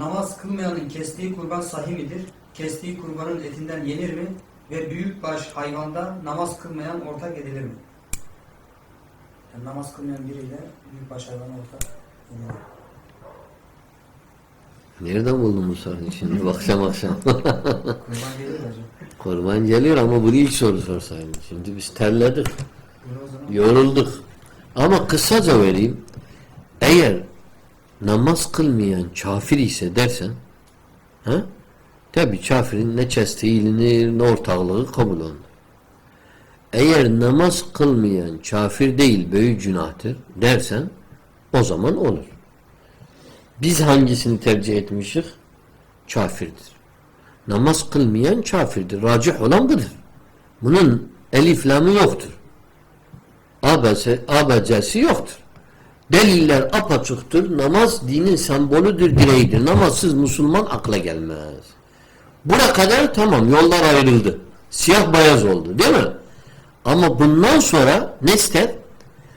Namaz kılmayanın kestiği kurban sahih midir? Kestiği kurbanın etinden yenir mi? Ve büyükbaş hayvanda namaz kılmayan ortak edilir mi? Yani namaz kılmayan biriyle büyükbaş hayvana ortak edilir. Nereden buldun bu soruyu şimdi akşam akşam? Kurban gelir mi hocam? Kurban geliyor ama bunu ilk soru sorsaydın. Şimdi biz terledik, yorulduk. Ama kısaca vereyim. Eğer namaz kılmayan kafir ise dersen ha? Tabi kafirin ne çestiği ilinir ne ortaklığı kabul olunur. Eğer namaz kılmayan kafir değil büyük günahtır dersen o zaman olur. Biz hangisini tercih etmişiz? Kafirdir. Namaz kılmayan kafirdir. Racih olan budur. Bunun elif lamı yoktur. Abese, abecesi yoktur. Deliller apaçıktır. Namaz dinin sembolüdür, direğidir. Namazsız Müslüman akla gelmez. Buna kadar tamam yollar ayrıldı. Siyah beyaz oldu değil mi? Ama bundan sonra ne ister?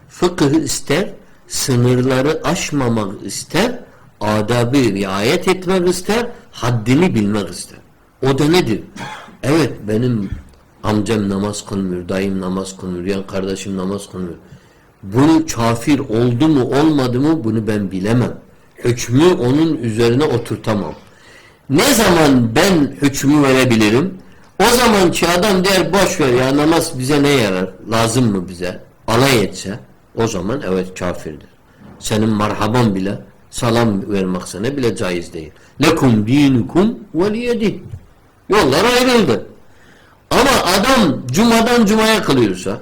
Fıkıh ister, sınırları aşmamak ister, adabı riayet etmek ister, haddini bilmek ister. O da nedir? Evet benim amcam namaz kılmıyor, dayım namaz kılmıyor, yan kardeşim namaz kılmıyor. Bu kafir oldu mu olmadı mı bunu ben bilemem. Hükmü onun üzerine oturtamam. Ne zaman ben hükmü verebilirim? O zaman ki adam der boş ver ya namaz bize ne yarar? Lazım mı bize? Alay etse o zaman evet kafirdir. Senin marhaban bile salam vermek sana bile caiz değil. Lekum dinukum veliyedin. Yollar ayrıldı. Ama adam cumadan cumaya kılıyorsa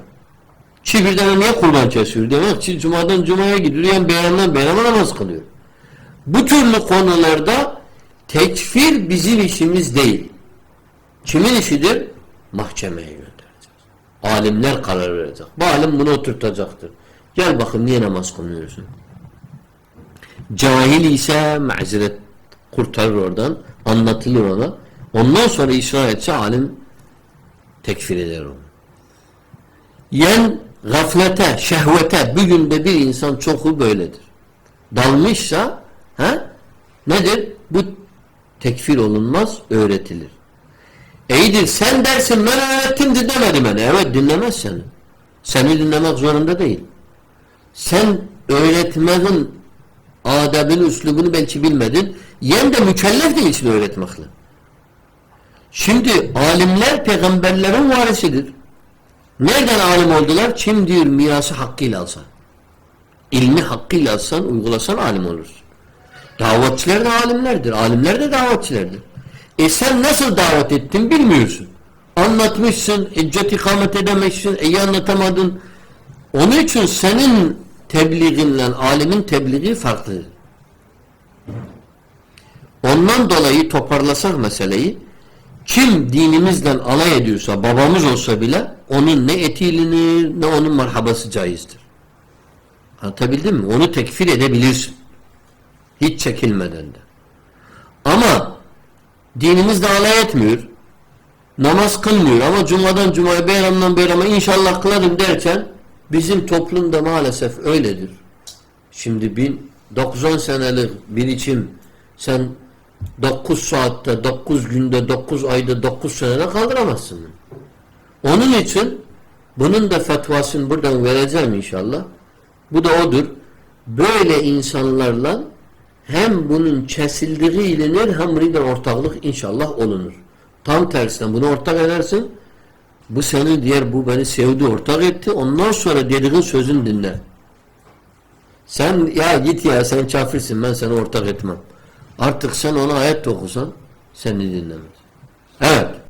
ki birden niye kurban kesiyor? Demek ki cumadan cumaya gidiyor yani bayramdan bayrama namaz kılıyor. Bu türlü konularda tekfir bizim işimiz değil. Kimin işidir? Mahkemeye göndereceğiz. Alimler karar verecek. Bu alim bunu oturtacaktır. Gel bakın niye namaz kılmıyorsun? Cahil ise mazeret kurtarır oradan. Anlatılır ona. Ondan sonra ısrar etse alim tekfir eder onu. Yen gaflete, şehvete bir günde bir insan çoku böyledir. Dalmışsa he, nedir? Bu tekfir olunmaz, öğretilir. İyidir sen dersin ben öğrettim dinlemedi beni. Evet dinlemez seni. Seni dinlemek zorunda değil. Sen öğretmenin adabını, üslubunu belki bilmedin. Yen de mükellef değilsin öğretmekle. Şimdi alimler peygamberlerin varisidir. Nereden alim oldular? Kim diyor mirası hakkıyla alsan. İlmi hakkıyla alsan, uygulasan alim olursun. Davetçiler de alimlerdir. Alimler de davetçilerdir. E sen nasıl davet ettin bilmiyorsun. Anlatmışsın, hicret ikamet edememişsin, iyi anlatamadın. Onun için senin tebliğinle alimin tebliği farklıdır. Ondan dolayı toparlasak meseleyi, kim dinimizle alay ediyorsa, babamız olsa bile onun ne eti ilinir ne onun merhabası caizdir. Anlatabildim mi? Onu tekfir edebilirsin. Hiç çekilmeden de. Ama dinimizle alay etmiyor. Namaz kılmıyor ama cumadan cumaya bayramdan bayrama inşallah kılarım derken bizim toplumda maalesef öyledir. Şimdi bin 90 senelik bir içim sen 9 saatte, 9 günde, 9 ayda, 9 senede kaldıramazsın. Onun için bunun da fetvasını buradan vereceğim inşallah. Bu da odur. Böyle insanlarla hem bunun kesildiği ilinir hem birden ortaklık inşallah olunur. Tam tersine bunu ortak edersin. Bu seni diğer bu beni sevdi ortak etti. Ondan sonra dediğin sözün dinle. Sen ya git ya sen kafirsin ben seni ortak etmem. Artık sen ona ayet okusan seni dinlemez. Evet.